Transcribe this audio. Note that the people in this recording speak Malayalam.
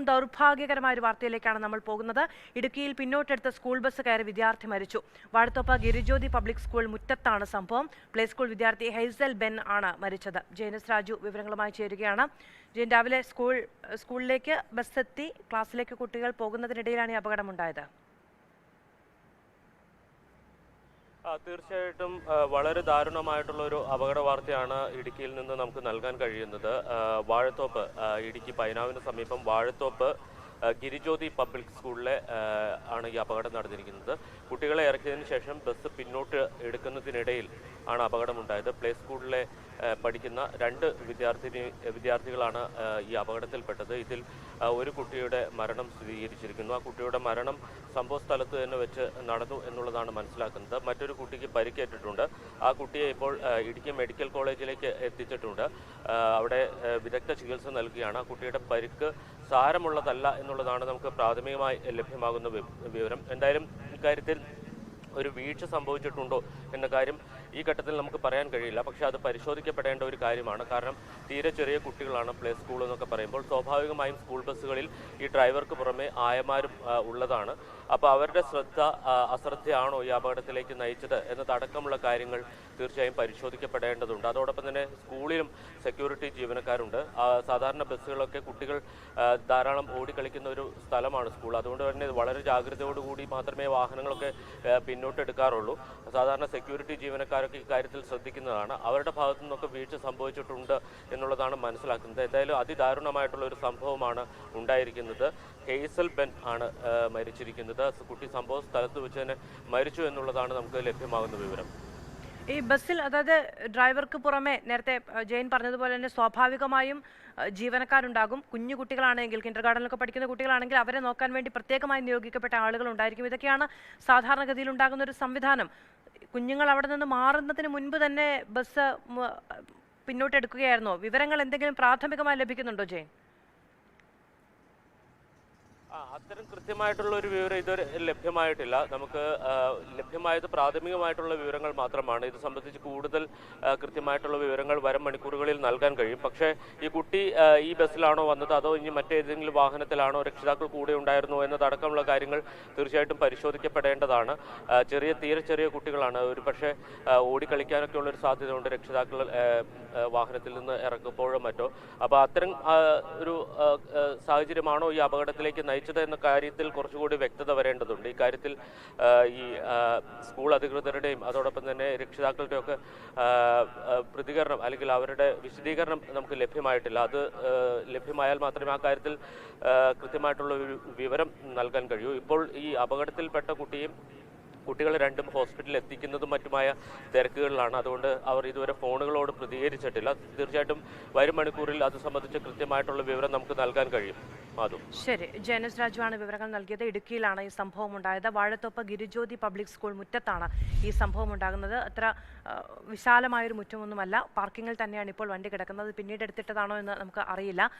ഏറ്റവും ദൗർഭാഗ്യകരമായ ഒരു വാർത്തയിലേക്കാണ് നമ്മൾ പോകുന്നത്. ഇടുക്കിയിൽ പിന്നോട്ടെടുത്ത സ്കൂൾ ബസ് കയറി വിദ്യാർത്ഥി മരിച്ചു. വാഴത്തോപ്പ ഗിരിജ്യോതി പബ്ലിക് സ്കൂൾ മുറ്റത്താണ് സംഭവം. പ്ലേ സ്കൂൾ വിദ്യാർത്ഥി ഹൈസൽ ബെൻ ആണ് മരിച്ചത്. ജെയിനസ് രാജു വിവരങ്ങളുമായി ചേരുകയാണ്. ജെയിൻ രാവിലെ സ്കൂൾ സ്കൂളിലേക്ക് ബസ് എത്തി. ക്ലാസ്സിലേക്ക് കുട്ടികൾ പോകുന്നതിനിടയിലാണ് ഈ അപകടമുണ്ടായത് ആ, തീർച്ചയായിട്ടും വളരെ ദാരുണമായിട്ടുള്ള ഒരു അപകട വാർത്തയാണ് ഇടുക്കിയിൽ നിന്ന് നമുക്ക് നൽകാൻ കഴിയുന്നത്. വാഴത്തോപ്പ് ഇടുക്കി പൈനാവിന് സമീപം വാഴത്തോപ്പ് ഗിരിജ്യോതി പബ്ലിക് സ്കൂളിലെ ആണ് ഈ അപകടം നടന്നിരിക്കുന്നത്. കുട്ടികളെ ഇറക്കിയതിന് ശേഷം ബസ് പിന്നോട്ട് എടുക്കുന്നതിനിടയിൽ ആണ് അപകടമുണ്ടായത്. പ്ലേ സ്കൂളിലെ പഠിക്കുന്ന രണ്ട് വിദ്യാർത്ഥിനി വിദ്യാർത്ഥികളാണ് ഈ അപകടത്തിൽപ്പെട്ടത്. ഇതിൽ ഒരു കുട്ടിയുടെ മരണം സ്ഥിരീകരിച്ചിരിക്കുന്നു. ആ കുട്ടിയുടെ മരണം സംഭവ സ്ഥലത്ത് തന്നെ വെച്ച് നടന്നു എന്നുള്ളതാണ് മനസ്സിലാക്കുന്നത്. മറ്റൊരു കുട്ടിക്ക് പരിക്കേറ്റിട്ടുണ്ട്. ആ കുട്ടിയെ ഇപ്പോൾ ഇടുക്കി മെഡിക്കൽ കോളേജിലേക്ക് എത്തിച്ചിട്ടുണ്ട്. അവിടെ വിദഗ്ധ ചികിത്സ നൽകുകയാണ് ആ കുട്ടിയുടെ പരിക്ക് സാരമുള്ളതല്ല എന്നുള്ളതാണ് നമുക്ക് പ്രാഥമികമായി ലഭ്യമാകുന്ന വിവരം. എന്തായാലും ഇക്കാര്യത്തിൽ ഒരു വീഴ്ച സംഭവിച്ചിട്ടുണ്ടോ എന്ന കാര്യം ഈ ഘട്ടത്തിൽ നമുക്ക് പറയാൻ കഴിയില്ല. പക്ഷേ അത് പരിശോധിക്കപ്പെടേണ്ട ഒരു കാര്യമാണ്. കാരണം തീരെ ചെറിയ കുട്ടികളാണ് പ്ലേ സ്കൂൾ എന്നൊക്കെ പറയുമ്പോൾ സ്വാഭാവികമായും സ്കൂൾ ബസ്സുകളിൽ ഈ ഡ്രൈവർക്ക് പുറമെ ആയമാരും ഉള്ളതാണ്. അപ്പോൾ അവരുടെ ശ്രദ്ധ അശ്രദ്ധയാണോ ഈ അപകടത്തിലേക്ക് നയിച്ചത് എന്നതടക്കമുള്ള കാര്യങ്ങൾ തീർച്ചയായും പരിശോധിക്കപ്പെടേണ്ടതുണ്ട്. അതോടൊപ്പം തന്നെ സ്കൂളിലും സെക്യൂരിറ്റി ജീവനക്കാരുണ്ട്. സാധാരണ ബസ്സുകളൊക്കെ കുട്ടികൾ ധാരാളം ഓടിക്കളിക്കുന്ന ഒരു സ്ഥലമാണ് സ്കൂൾ. അതുകൊണ്ട് തന്നെ വളരെ ജാഗ്രതയോടുകൂടി മാത്രമേ വാഹനങ്ങളൊക്കെ പിന്നോട്ടെടുക്കാറുള്ളൂ. സാധാരണ സെക്യൂരിറ്റി ജീവനക്കാരൊക്കെ ഇക്കാര്യത്തിൽ ശ്രദ്ധിക്കുന്നതാണ്. അവരുടെ ഭാഗത്തു നിന്നൊക്കെ വീഴ്ച സംഭവിച്ചിട്ടുണ്ട് എന്നുള്ളതാണ് മനസ്സിലാക്കുന്നത്. എന്തായാലും അതിദാരുണമായിട്ടുള്ള ഒരു സംഭവമാണ് ഉണ്ടായിരിക്കുന്നത്. കേസൽ ബെൻ ആണ് മരിച്ചിരിക്കുന്നത്. കുട്ടി സംഭവ സ്ഥലത്ത് വെച്ച് തന്നെ മരിച്ചു എന്നുള്ളതാണ് നമുക്ക് ലഭ്യമാകുന്ന വിവരം. ഈ ബസ്സിൽ അതായത് ഡ്രൈവർക്ക് പുറമെ നേരത്തെ ജെയിൻ പറഞ്ഞതുപോലെ തന്നെ സ്വാഭാവികമായും ജീവനക്കാരുണ്ടാകും. കുഞ്ഞു കുട്ടികളാണെങ്കിൽ കിൻഡർ ഗാർഡനിലൊക്കെ പഠിക്കുന്ന കുട്ടികളാണെങ്കിൽ അവരെ നോക്കാൻ വേണ്ടി പ്രത്യേകമായി നിയോഗിക്കപ്പെട്ട ആളുകൾ ഉണ്ടായിരിക്കും. ഇതൊക്കെയാണ് സാധാരണഗതിയിൽ ഉണ്ടാകുന്ന ഒരു സംവിധാനം. കുഞ്ഞുങ്ങൾ അവിടെ നിന്ന് മാറുന്നതിന് മുൻപ് തന്നെ ബസ് പിന്നോട്ട് പിന്നോട്ടെടുക്കുകയായിരുന്നോ? വിവരങ്ങൾ എന്തെങ്കിലും പ്രാഥമികമായി ലഭിക്കുന്നുണ്ടോ ജയൻ? അത്തരം കൃത്യമായിട്ടുള്ള ഒരു വിവരം ഇതുവരെ ലഭ്യമായിട്ടില്ല. നമുക്ക് ലഭ്യമായത് പ്രാഥമികമായിട്ടുള്ള വിവരങ്ങൾ മാത്രമാണ്. ഇത് സംബന്ധിച്ച് കൂടുതൽ കൃത്യമായിട്ടുള്ള വിവരങ്ങൾ വരും മണിക്കൂറുകളിൽ നൽകാൻ കഴിയും. പക്ഷേ ഈ കുട്ടി ഈ ബസ്സിലാണോ വന്നത്? അതോ ഇനി മറ്റേതെങ്കിലും വാഹനത്തിലാണോ? രക്ഷിതാക്കൾ കൂടെ ഉണ്ടായിരുന്നോ എന്നതടക്കമുള്ള കാര്യങ്ങൾ തീർച്ചയായിട്ടും പരിശോധിക്കപ്പെടേണ്ടതാണ്. ചെറിയ തീരെ ചെറിയ കുട്ടികളാണ്. ഒരു പക്ഷേ ഓടിക്കളിക്കാനൊക്കെ ഉള്ളൊരു സാധ്യതയുണ്ട് രക്ഷിതാക്കൾ വാഹനത്തിൽ നിന്ന് ഇറക്കുമ്പോഴോ മറ്റോ. അപ്പോൾ അത്തരം ഒരു സാഹചര്യമാണോ ഈ അപകടത്തിലേക്ക് നയിച്ചത്? എന്ന കാര്യത്തിൽ കുറച്ചുകൂടി വ്യക്തത വരേണ്ടതുണ്ട്. ഈ കാര്യത്തിൽ ഈ സ്കൂൾ അധികൃതരുടെയും അതോടൊപ്പം തന്നെ രക്ഷിതാക്കളുടെയും ഒക്കെ പ്രതികരണം അല്ലെങ്കിൽ അവരുടെ വിശദീകരണം നമുക്ക് ലഭ്യമായിട്ടില്ല. അത് ലഭ്യമായാൽ മാത്രമേ ആ കാര്യത്തിൽ കൃത്യമായിട്ടുള്ള ഒരു വിവരം നൽകാൻ കഴിയൂ. ഇപ്പോൾ ഈ അപകടത്തിൽപ്പെട്ട കുട്ടിയും കുട്ടികളെ രണ്ടും ഹോസ്പിറ്റലിൽ എത്തിക്കുന്നതും മറ്റുമായ തിരക്കുകളിലാണ്. അതുകൊണ്ട് അവർ ഇതുവരെ ഫോണുകളോട് പ്രതികരിച്ചിട്ടില്ല. തീർച്ചയായിട്ടും വരും മണിക്കൂറിൽ അത് സംബന്ധിച്ച് കൃത്യമായിട്ടുള്ള വിവരം നമുക്ക് നൽകാൻ കഴിയും. മാധു. ശരി. ജയനസ് രാജുവാണ് വിവരങ്ങൾ നൽകിയത്. ഇടുക്കിയിലാണ് ഈ സംഭവം ഉണ്ടായത്. വാഴത്തോപ്പ് ഗിരിജ്യോതി പബ്ലിക് സ്കൂൾ മുറ്റത്താണ് ഈ സംഭവം ഉണ്ടാകുന്നത്. അത്ര വിശാലമായൊരു മുറ്റമൊന്നുമല്ല. പാർക്കിങ്ങിൽ തന്നെയാണ് ഇപ്പോൾ വണ്ടി കിടക്കുന്നത്. പിന്നീട് എടുത്തിട്ടതാണോ എന്ന് നമുക്ക് അറിയില്ല.